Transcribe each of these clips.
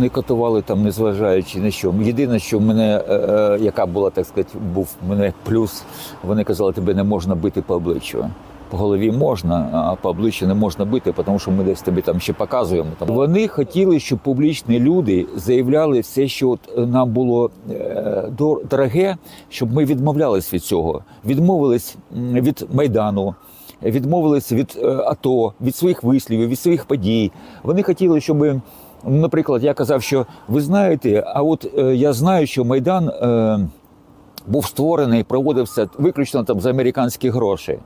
Не катували там, незважаючи на що. Єдине, що в мене, е, е, яка була, так сказати, був мене плюс, вони казали, тебе не можна бити по обличчю. По голові можна, а по обличчю не можна бити, тому що ми десь тобі там ще показуємо. Там. Вони хотіли, щоб публічні люди заявляли все, що от нам було е, дороге, щоб ми відмовлялись від цього. Відмовились від Майдану, відмовились від е, АТО, від своїх вислівів, від своїх подій. Вони хотіли, щоб, наприклад, я казав, що ви знаєте, а от е, я знаю, що Майдан е, був створений, проводився виключно там за американські гроші.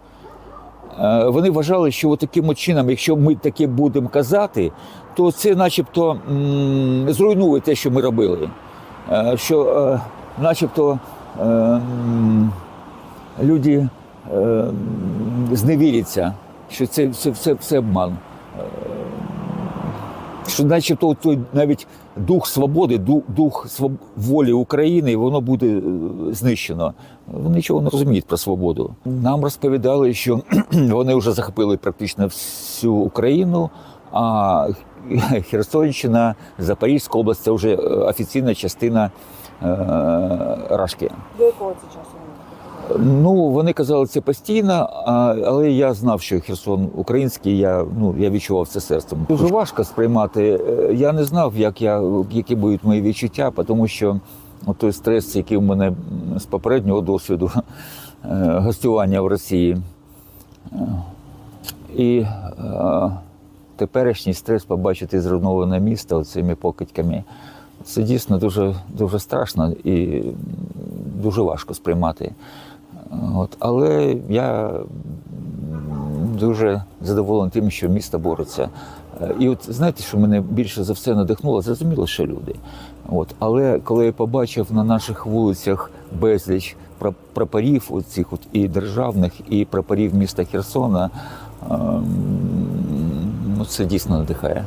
Е, Вони вважали, що от таким чином, якщо ми таке будемо казати, то це начебто м, зруйнує те, що ми робили. Е, Що е, начебто е, люди е, зневіряться, що це все, все, все обман. Що начебто той навіть дух свободи, дух, дух волі України, воно буде е, знищено. Вони нічого не розуміють про свободу. Нам розповідали, що вони вже захопили практично всю Україну, а Херсонщина, Запорізька область це вже е, офіційна частина е, Рашки. До якого це часу? Ну, вони казали це постійно, але я знав, що Херсон український, я, ну, я відчував це серцем. Дуже важко сприймати. Е, Я не знав, як я, які будуть мої відчуття, тому що той стрес, який в мене з попереднього досвіду е, гостювання в Росії. Е, І теперішній стрес побачити зруйноване місто цими покидьками. Це дійсно дуже, дуже страшно і дуже важко сприймати. От, але я дуже задоволений тим, що місто бореться. Е, І от знаєте, що мене більше за все надихнуло, зрозуміло, що люди. От, але коли я побачив на наших вулицях безліч пра- прапорів, оцих от і державних, і прапорів міста Херсона, ем, ну, це дійсно надихає.